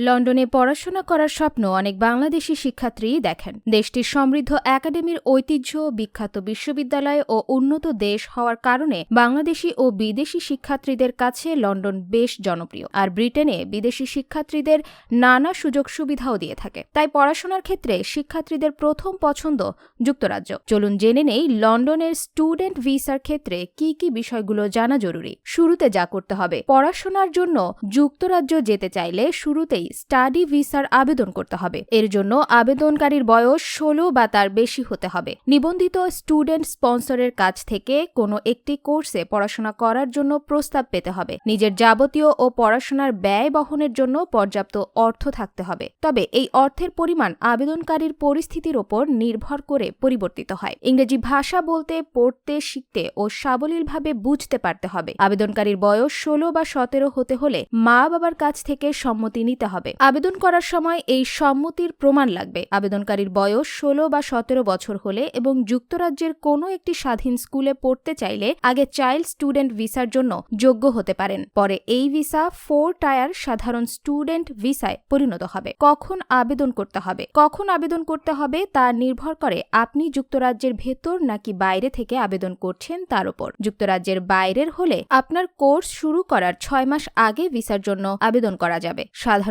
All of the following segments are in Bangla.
লন্ডনে পড়াশোনা করার স্বপ্ন অনেক বাংলাদেশি শিক্ষার্থীই দেখেন। দেশটির সমৃদ্ধ একাডেমির ঐতিহ্য, বিখ্যাত বিশ্ববিদ্যালয় ও উন্নত দেশ হওয়ার কারণে বাংলাদেশি ও বিদেশি শিক্ষার্থীদের কাছে লন্ডন বেশ জনপ্রিয়। আর ব্রিটেনে বিদেশি শিক্ষার্থীদের নানা সুযোগ সুবিধাও দিয়ে থাকে। তাই পড়াশোনার ক্ষেত্রে শিক্ষার্থীদের প্রথম পছন্দ যুক্তরাজ্য। চলুন জেনে নেই লন্ডনের স্টুডেন্ট ভিসার ক্ষেত্রে কি কি বিষয়গুলো জানা জরুরি। শুরুতে যা করতে হবে। পড়াশোনার জন্য যুক্তরাজ্য যেতে চাইলে শুরুতেই স্টাডি ভিসার আবেদন করতে হবে। এর জন্য আবেদনকারীর বয়স ষোলো বা তার বেশি হতে হবে। নিবন্ধিত স্টুডেন্ট স্পন্সরের কাছ থেকে কোনো একটি কোর্সে পড়াশোনা করার জন্য প্রস্তাব পেতে হবে। নিজের যাবতীয় ও পড়াশোনার ব্যয় বহনের জন্য পর্যাপ্ত অর্থ থাকতে হবে। তবে এই অর্থের পরিমাণ আবেদনকারীর পরিস্থিতির ওপর নির্ভর করে পরিবর্তিত হয়। ইংরেজি ভাষা বলতে পড়তে, শিখতে ও সাবলীলভাবে বুঝতে পারতে হবে। আবেদনকারীর বয়স ষোলো বা সতেরো হতে হলে মা বাবার কাছ থেকে সম্মতি নিতে হবে। আবেদন করার সময় এই সম্মতির প্রমাণ লাগবে। আবেদনকারীর বয়স ষোলো বা সতেরো বছর হলে এবং যুক্তরাজ্যের কোনো একটি স্বাধীন স্কুলে পড়তে চাইলে আগে চাইল্ড স্টুডেন্ট ভিসার জন্য যোগ্য হতে পারেন। পরে এই ভিসা ফোর টায়ার সাধারণ স্টুডেন্ট ভিসায় পরিণত হবে। কখন আবেদন করতে হবে? কখন আবেদন করতে হবে তা নির্ভর করে আপনি যুক্তরাজ্যের ভেতর নাকি বাইরে থেকে আবেদন করছেন তার উপর। যুক্তরাজ্যের বাইরের হলে আপনার কোর্স শুরু করার ছয় মাস আগে ভিসার জন্য আবেদন করা যাবে।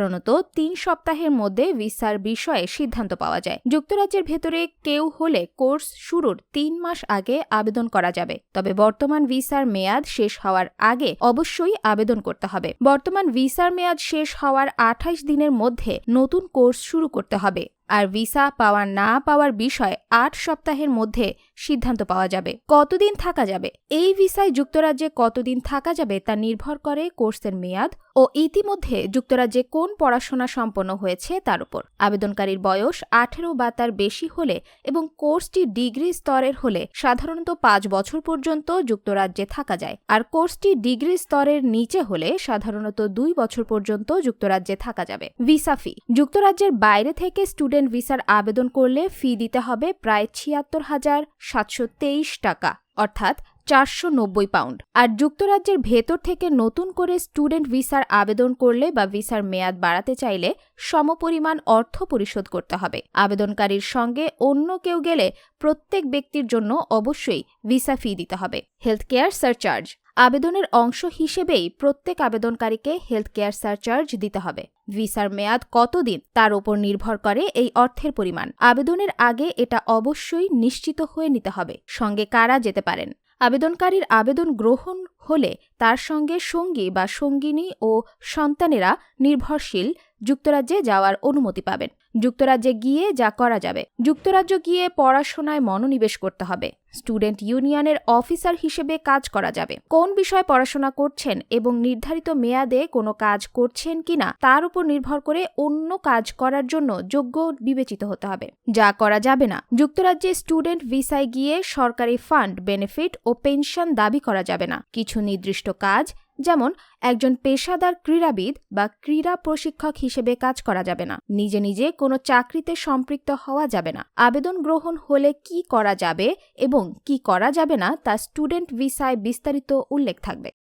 সাধারণত তিন সপ্তাহের মধ্যে ভিসার বিষয়ে সিদ্ধান্ত পাওয়া যায়। যুক্তরাজ্যের ভেতরে কেউ হলে কোর্স শুরুর তিন মাস আগে আবেদন করা যাবে। তবে বর্তমান ভিসার মেয়াদ শেষ হওয়ার আগে অবশ্যই আবেদন করতে হবে। বর্তমান ভিসার মেয়াদ শেষ হওয়ার আঠাইশ দিনের মধ্যে নতুন কোর্স শুরু করতে হবে। আর ভিসা পাওয়া না পাওয়ার বিষয়ে আট সপ্তাহের মধ্যে সিদ্ধান্ত পাওয়া যাবে। কতদিন থাকা যাবে? এই ভিসায় যুক্তরাজ্যে কতদিন থাকা যাবে তা নির্ভর করে কোর্সের মেয়াদ ও ইতিমধ্যে যুক্তরাজ্যে কোন পড়াশোনা সম্পন্ন হয়েছে তার উপর। আবেদনকারীর বয়স আঠেরো বা তার বেশি হলে এবং কোর্সটি ডিগ্রি স্তরের হলে সাধারণত পাঁচ বছর পর্যন্ত যুক্তরাজ্যে থাকা যায়। আর কোর্সটি ডিগ্রি স্তরের নিচে হলে সাধারণত দুই বছর পর্যন্ত যুক্তরাজ্যে থাকা যাবে। Visa fee. যুক্তরাজ্যের বাইরে থেকে স্টুডেন্ট ভিসার আবেদন করলে ফি দিতে হবে প্রায় ছিয়াত্তর হাজার সাতশো তেইশ টাকা, অর্থাৎ চারশো নব্বই পাউন্ড। আর যুক্তরাজ্যের ভেতর থেকে নতুন করে স্টুডেন্ট ভিসার আবেদন করলে বা ভিসার মেয়াদ বাড়াতে চাইলে সমপরিমাণ অর্থ পরিশোধ করতে হবে। আবেদনকারীর সঙ্গে অন্য কেউ গেলে প্রত্যেক ব্যক্তির জন্য অবশ্যই ভিসা ফি দিতে হবে। Health care surcharge. আবেদনের অংশ হিসেবেই প্রত্যেক আবেদনকারীকে হেলথ কেয়ার সারচার্জ দিতে হবে। ভিসার মেয়াদ কতদিন তার উপর নির্ভর করে এই অর্থের পরিমাণ। আবেদনের আগে এটা অবশ্যই নিশ্চিত হয়ে নিতে হবে। সঙ্গে কারা যেতে পারেন? আবেদনকারীর আবেদন গ্রহণ হলে তার সঙ্গে সঙ্গী বা সঙ্গিনী ও সন্তানেরা নির্ভরশীল যুক্তরাজ্যে যাওয়ার অনুমতি পাবেন। যুক্তরাজ্যে গিয়ে যা করা যাবে। যুক্তরাজ্য গিয়ে পড়াশোনায় মনোনিবেশ করতে হবে। স্টুডেন্ট ইউনিয়নের অফিসার হিসেবে কাজ করা যাবে। কোন বিষয়ে পড়াশোনা করছেন এবং নির্ধারিত মেয়াদে কোনো কাজ করছেন কিনা তার উপর নির্ভর করে অন্য কাজ করার জন্য যোগ্য বিবেচিত হতে হবে। যা করা যাবে না। যুক্তরাজ্যে স্টুডেন্ট ভিসায় গিয়ে সরকারি ফান্ড, বেনিফিট ও পেনশন দাবি করা যাবে না। কিছু নির্দিষ্ট কাজ, যেমন একজন পেশাদার ক্রীড়াবিদ বা ক্রীড়া প্রশিক্ষক হিসেবে কাজ করা যাবে না। নিজে নিজে কোনো চাকরিতে সম্পৃক্ত হওয়া যাবে না। আবেদন গ্রহণ হলে কি করা যাবে এবং কি করা যাবে না তা স্টুডেন্ট ভিসায় বিস্তারিত উল্লেখ থাকবে।